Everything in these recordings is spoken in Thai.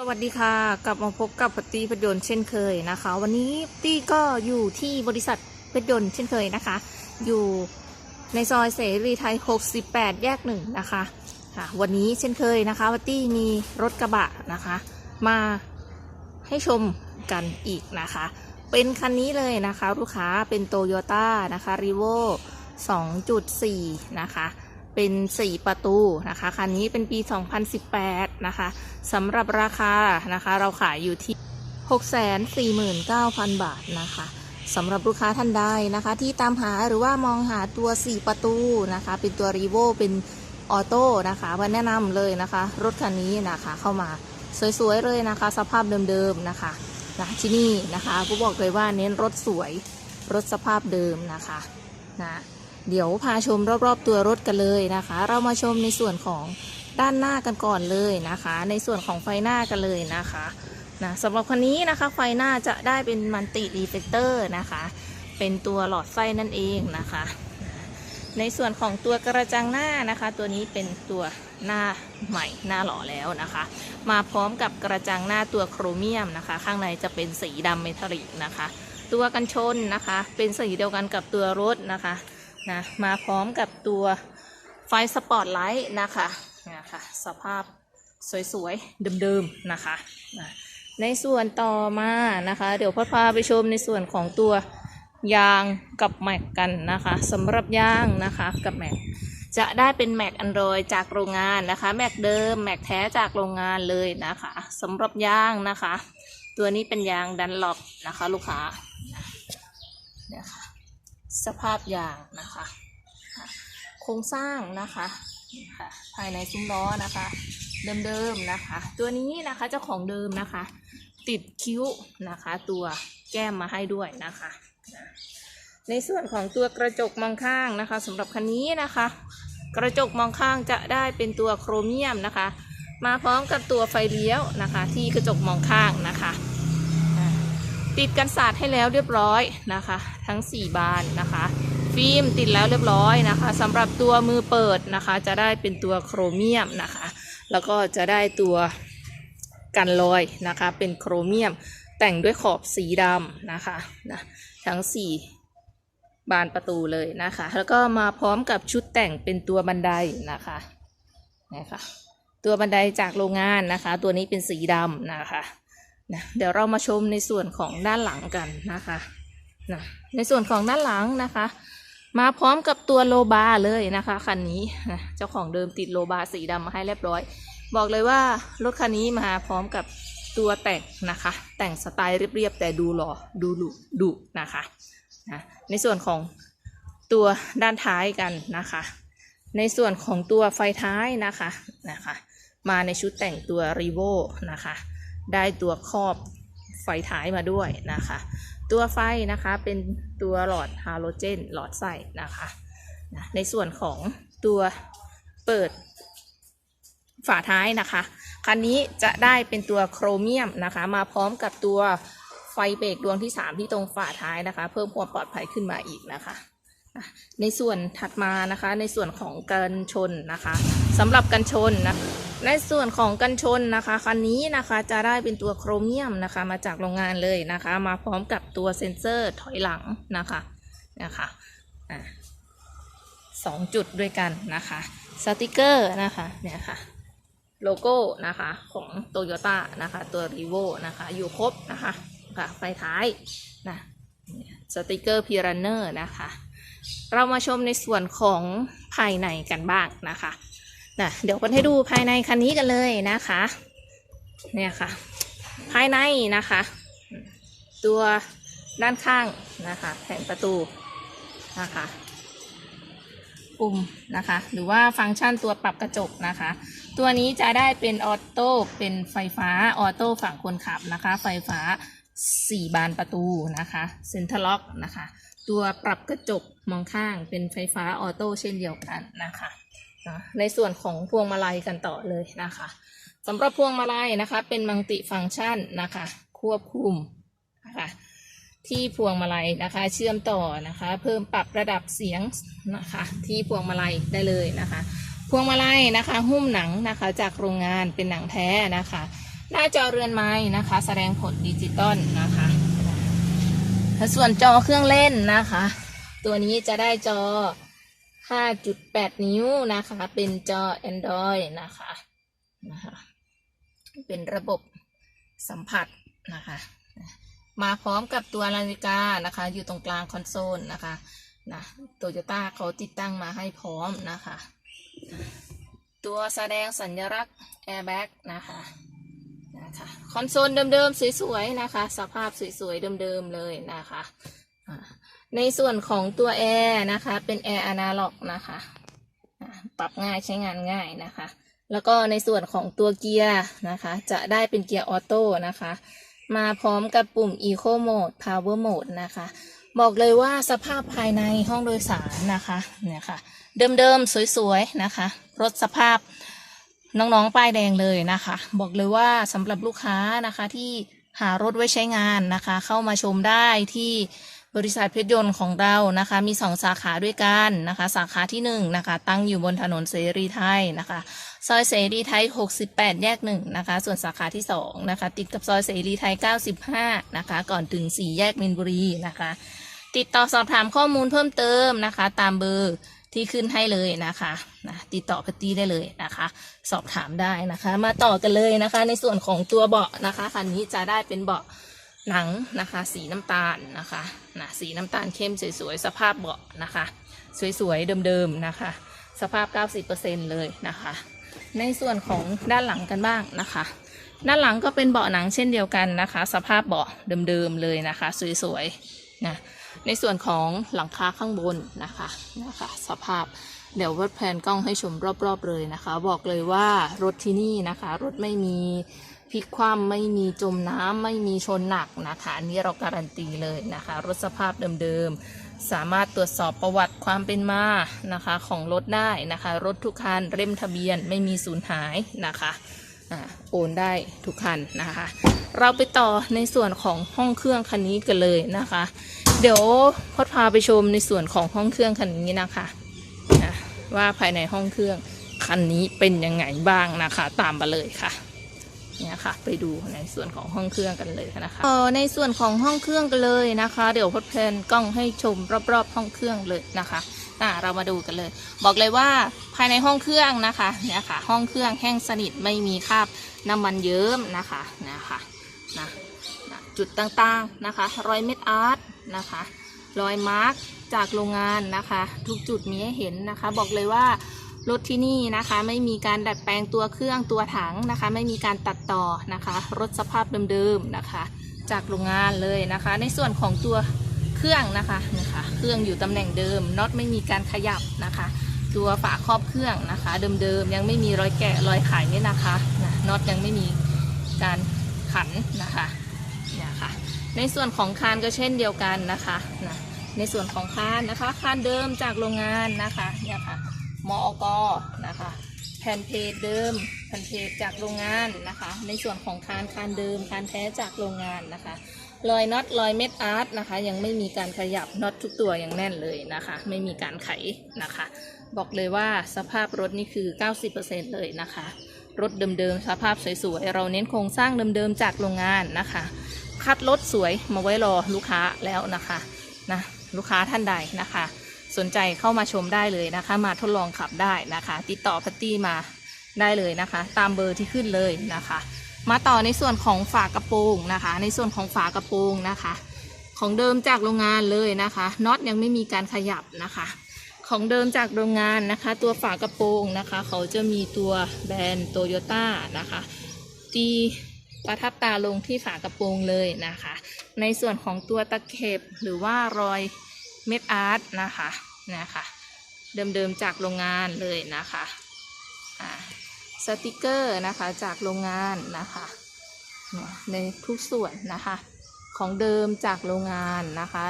สวัสดีค่ะ กลับมาพบกับปตีพยนต์เช่นเคยนะคะ วันนี้ตี้ก็อยู่ที่บริษัทพยนต์เช่นเคยนะคะ อยู่ในซอยเสรีไทย 68 แยกหนึ่งนะคะค่ะวันนี้เช่นเคยนะคะวัตตี้มีรถกระบะนะคะ มาให้ชมกันอีกนะคะ เป็นคันนี้เลยนะคะ ลูกค้าเป็นโตโยต้านะคะรีโว2.4 นะคะ เป็น 4 ประตูนะคะคันนี้เป็นปี 2018 นะคะสำหรับราคานะคะ เราขายอยู่ที่ 649,000 บาทนะคะสำหรับลูกค้าท่านใดนะคะ ที่ตามหาหรือว่ามองหาตัว 4 ประตูนะคะ เป็นตัวรีโวเป็นออโต้นะคะมาแนะนำเลยนะคะ รถคันนี้นะคะเข้ามาสวยๆเลยนะคะ สภาพเดิมๆนะคะนะที่นี่นะคะก็บอกเลยว่าเน้นรถสวยรถสภาพเดิมนะคะนะ เดี๋ยวพาชมรอบๆตัวรถกันเลยนะคะ เรามาชมในส่วนของด้านหน้ากันก่อนเลยนะคะ ในส่วนของไฟหน้ากันเลยนะคะนะสำหรับคันนี้นะคะไฟหน้าจะได้เป็นมันติรีเฟกเตอร์นะคะ เป็นตัวหลอดไฟนั่นเองนะคะ ในส่วนของตัวกระจังหน้านะคะ ตัวนี้เป็นตัวหน้าใหม่หน้าหล่อแล้วนะคะ มาพร้อมกับกระจังหน้าตัวโครเมียมนะคะ ข้างในจะเป็นสีดำเมทัลลิกนะคะ ตัวกันชนนะคะ เป็นสีเดียวกันกับตัวรถนะคะ นะมาพร้อมกับตัวไฟสปอตไลท์นะคะนะคะสภาพสวยๆ เดิมๆ นะคะนะในส่วนต่อมานะคะ เดี๋ยวพ่อพาไปชมในส่วนของตัวยางกับแม็กกันนะคะสำหรับยางนะคะกับแม็กจะได้เป็นแม็กอันดรอยจากโรงงานนะคะแม็กเดิมแม็กแท้จากโรงงานเลยนะคะสำหรับยางนะคะ ตัวนี้เป็นยางดันล็อกนะคะลูกค้านี่ยค่ะ สภาพยางนะคะ โครงสร้างนะคะภายในซุ้มล้อนะคะ เดิมๆนะคะ ตัวนี้นะคะเจ้าของเดิมนะคะ ติดคิ้วนะคะ ตัวแก้มมาให้ด้วยนะคะ ในส่วนของตัวกระจกมองข้างนะคะสำหรับคันนี้นะคะ กระจกมองข้างจะได้เป็นตัวโครเมียมนะคะ มาพร้อมกับตัวไฟเลี้ยวนะคะ ที่กระจกมองข้างนะคะ ติดกันสาดให้แล้วเรียบร้อยนะคะ ทั้ง 4 บานนะคะ ฟิล์มติดแล้วเรียบร้อยนะคะสำหรับตัวมือเปิดนะคะ จะได้เป็นตัวโครเมียมนะคะ แล้วก็จะได้ตัวกันรอยนะคะ เป็นโครเมียมแต่งด้วยขอบสีดำนะคะนะทั้ง 4บานประตูเลยนะคะ แล้วก็มาพร้อมกับชุดแต่งเป็นตัวบันไดนะคะนะคะ ตัวบันไดจากโรงงานนะคะ ตัวนี้เป็นสีดำนะคะ นะเดี๋ยวเรามาชมในส่วนของด้านหลังกันนะคะนะในส่วนของด้านหลังนะคะ มาพร้อมกับตัวโลบาเลยนะคะคันนี้นะเจ้าของเดิมติดโลบาสีดำมาให้เรียบร้อย บอกเลยว่ารถคันนี้มาพร้อมกับตัวแต่งนะคะ แต่งสไตล์เรียบๆแต่ดูหล่อดูดุดุนะคะนะในส่วนของตัวด้านท้ายกันนะคะ ในส่วนของตัวไฟท้ายนะคะนะคะ มาในชุดแต่งตัวรีโวนะคะ ได้ตัวครอบไฟท้ายมาด้วยนะคะ ตัวไฟนะคะเป็นตัวหลอดฮาโลเจนหลอดใส่นะคะนะในส่วนของตัวเปิดฝาท้ายนะคะคันนี้จะได้เป็นตัวโครเมียมนะคะ มาพร้อมกับตัวไฟเบรกดวงที่ 3 ที่ตรงฝาท้ายนะคะ เพิ่มความปลอดภัยขึ้นมาอีกนะคะ ในส่วนถัดมานะคะในส่วนของกันชนนะคะสำหรับกันชนนะในส่วนของกันชนนะคะคันนี้นะคะจะได้เป็นตัวโครเมียมนะคะ มาจากโรงงานเลยนะคะ มาพร้อมกับตัวเซ็นเซอร์ถอยหลังนะคะนะคะอะสองจุดด้วยกันนะคะสติกเกอร์นะคะเนี่ยค่ะโลโก้นะคะของโตโยต้านะคะตัวรีโวนะคะ อยู่ครบนะคะค่ะไฟท้ายนะสติกเกอร์พีรันเนอร์นะคะ เรามาชมในส่วนของภายในกันบ้างนะคะนะเดี๋ยวกันให้ดูภายในคันนี้กันเลยนะคะ เนี่ยค่ะ ภายในนะคะ ตัวด้านข้างนะคะ แผงประตูนะคะปุ่มนะคะ หรือว่าฟังก์ชันตัวปรับกระจกนะคะ ตัวนี้จะได้เป็นออโต้เป็นไฟฟ้าออโต้ฝั่งคนขับนะคะ ไฟฟ้า 4 บานประตูนะคะเซ็นทรัลล็อกนะคะ ตัวปรับกระจกมองข้างเป็นไฟฟ้าออโต้เช่นเดียวกันนะคะนะในส่วนของพวงมาลัยกันต่อเลยนะคะสำหรับพวงมาลัยนะคะเป็นมัลติฟังก์ชันนะคะ ควบคุมนะคะที่พวงมาลัยนะคะ เชื่อมต่อนะคะ เพิ่มปรับระดับเสียงนะคะ ที่พวงมาลัยได้เลยนะคะ พวงมาลัยนะคะ หุ้มหนังนะคะจากโรงงานเป็นหนังแท้นะคะ หน้าจอเรือนไม้นะคะ แสดงผลดิจิตอลนะคะและ ส่วนจอเครื่องเล่นนะคะ ตัวนี้จะได้จอ 5.8 นิ้วนะคะ เป็นจอ Android นะคะนะคะ เป็นระบบสัมผัสนะคะ มาพร้อมกับตัวนาฬิกานะคะ อยู่ตรงกลางคอนโซลนะคะนะโตโยต้าเขาติดตั้งมาให้พร้อมนะคะ ตัวแสดงสัญลักษณ์ airbag นะคะนะคะ คอนโซลเดิมๆสวยๆนะคะ สภาพสวยๆเดิมๆเลยนะคะในส่วนของตัวแอร์นะคะ เป็นแอร์อนาล็อกนะคะปรับง่ายใช้งานง่ายนะคะ แล้วก็ในส่วนของตัวเกียร์นะคะ จะได้เป็นเกียร์ออโต้นะคะ มาพร้อมกับปุ่ม Eco Mode Power Mode นะคะ บอกเลยว่าสภาพภายในห้องโดยสารนะคะเนี่ยค่ะ เดิมๆ สวยๆ นะคะ รถสภาพ น้องๆป้ายแดงเลยนะคะ บอกเลยว่าสำหรับลูกค้านะคะที่หารถไว้ใช้งานนะคะ เข้ามาชมได้ที่บริษัทเพชรยนต์ของเรานะคะ มีสองสาขาด้วยกันนะคะ สาขาที่หนึ่งนะคะ ตั้งอยู่บนถนนเสรีไทยนะคะซอยเสรีไทย 68 แยกหนึ่งนะคะ ส่วนสาขาที่สองนะคะ ติดกับซอยเสรีไทย 95 นะคะ ก่อนถึง 4 แยกมินบุรีนะคะ ติดต่อสอบถามข้อมูลเพิ่มเติมนะคะ ตามเบอร์ ที่ขึ้นให้เลยนะคะนะติดต่อพัตตี้ได้เลยนะคะ สอบถามได้นะคะ มาต่อกันเลยนะคะ ในส่วนของตัวเบาะนะคะคันนี้จะได้เป็นเบาะหนังนะคะ สีน้ำตาลนะคะนะสีน้ำตาลเข้มสวยๆสภาพเบาะนะคะ สวยๆเดิมๆนะคะ สภาพ 90%เลยนะคะ ในส่วนของด้านหลังกันบ้างนะคะด้านหลังก็เป็นเบาะหนังเช่นเดียวกันนะคะ สภาพเบาะเดิมๆเลยนะคะ สวยๆนะ ในส่วนของหลังคาข้างบนนะคะนะคะสภาพเดี๋ยววัดแผนกล้องให้ชมรอบๆเลยนะคะ บอกเลยว่ารถที่นี่นะคะ รถไม่มีพลิกคว่ำไม่มีจมน้ำไม่มีชนหนักนะคะอันนี้เราการันตีเลยนะคะ รถสภาพเดิมๆ สามารถตรวจสอบประวัติความเป็นมานะคะ ของรถได้นะคะ รถทุกคันเล่มทะเบียนไม่มีสูญหายนะคะอ่าโอนได้ทุกคันนะคะ เราไปต่อในส่วนของห้องเครื่องคันนี้กันเลยนะคะ เดี๋ยวพอดพาไปชมในส่วนของห้องเครื่องคันนี้นะคะนะว่าภายในห้องเครื่องคันนี้เป็นยังไงบ้างนะคะ ตามมาเลยค่ะเนี่ยค่ะ ไปดูในส่วนของห้องเครื่องกันเลยนะคะเออในส่วนของห้องเครื่องกันเลยนะคะ เดี๋ยวพดเพลนกล้องให้ชมรอบๆ ห้องเครื่องเลยนะคะอะเรามาดูกันเลย บอกเลยว่าภายในห้องเครื่องนะคะเนี่ยค่ะ ห้องเครื่องแห้งสนิทไม่มีคราบน้ำมันเยิ้มนะคะนะคะนะจุดต่างๆนะคะรอยเม็ดอาร์ต นะคะ รอยมาร์กจากโรงงานนะคะ ทุกจุดมีให้เห็นนะคะ บอกเลยว่ารถที่นี่นะคะไม่มีการดัดแปลงตัวเครื่องตัวถังนะคะ ไม่มีการตัดต่อนะคะ รถสภาพเดิมๆนะคะ จากโรงงานเลยนะคะ ในส่วนของตัวเครื่องนะคะนะคะ เครื่องอยู่ตำแหน่งเดิมน็อตไม่มีการขยับนะคะ ตัวฝาครอบเครื่องนะคะ เดิมๆยังไม่มีรอยแกะรอยไขเนี่ยนะคะนะน็อตยังไม่มีการขันนะคะเนี่ยค่ะ ในส่วนของคานก็เช่นเดียวกันนะคะนะในส่วนของคานนะคะคานเดิมจากโรงงานนะคะเนี่ยค่ะมอกนะคะแผ่นเพจเดิมแผ่นเพจจากโรงงานนะคะ ในส่วนของคานคานเดิมคานแท้จากโรงงานนะคะรอยน็อตรอยเม็ดอาร์ตนะคะ ยังไม่มีการขยับน็อตทุกตัวยังแน่นเลยนะคะ ไม่มีการไขนะคะ บอกเลยว่าสภาพรถนี่คือ 90%เลยนะคะ รถเดิมๆสภาพสวยๆเราเน้นโครงสร้างเดิมๆจากโรงงานนะคะ คัดรถสวยมาไว้รอลูกค้าแล้วนะคะนะลูกค้าท่านใดนะคะ สนใจเข้ามาชมได้เลยนะคะ มาทดลองขับได้นะคะ ติดต่อพัตตี้มาได้เลยนะคะ ตามเบอร์ที่ขึ้นเลยนะคะ มาต่อในส่วนของฝากระโปรงนะคะ ในส่วนของฝากระโปรงนะคะ ของเดิมจากโรงงานเลยนะคะน็อตยังไม่มีการขยับนะคะ ของเดิมจากโรงงานนะคะ ตัวฝากระโปรงนะคะ เขาจะมีตัวแบรนด์โตโยต้านะคะที ประทับตาลงที่ฝากระโปรงเลยนะคะ ในส่วนของตัวตะเข็บหรือว่ารอยเม็ดอาร์ตนะคะนะคะ เดิมๆจากโรงงานเลยนะคะสติกเกอร์นะคะจากโรงงานนะคะในทุกส่วนนะคะของเดิมจากโรงงานนะคะ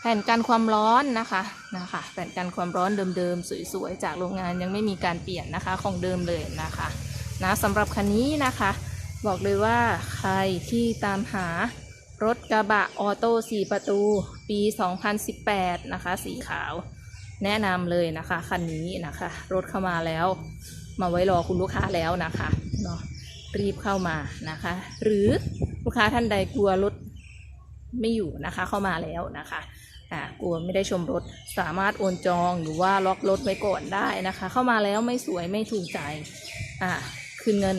แผ่นกันความร้อนนะคะนะคะแผ่นกันความร้อนเดิมๆสวยๆจากโรงงานยังไม่มีการเปลี่ยนนะคะของเดิมเลยนะคะนะสำหรับคันนี้นะคะ บอกเลยว่าใครที่ตามหารถกระบะออโต้4ประตู ปี 2018 นะคะ สีขาว แนะนำเลยนะคะคันนี้นะคะ รถเข้ามาแล้ว มาไว้รอคุณลูกค้าแล้วนะคะเนาะรีบเข้ามานะคะ หรือลูกค้าท่านใดกลัวรถไม่อยู่นะคะ เข้ามาแล้วนะคะอ่ากลัวไม่ได้ชมรถสามารถโอนจองหรือว่าล็อกรถไว้ก่อนได้นะคะ เข้ามาแล้วไม่สวยไม่ถูกใจอ่าคืนเงิน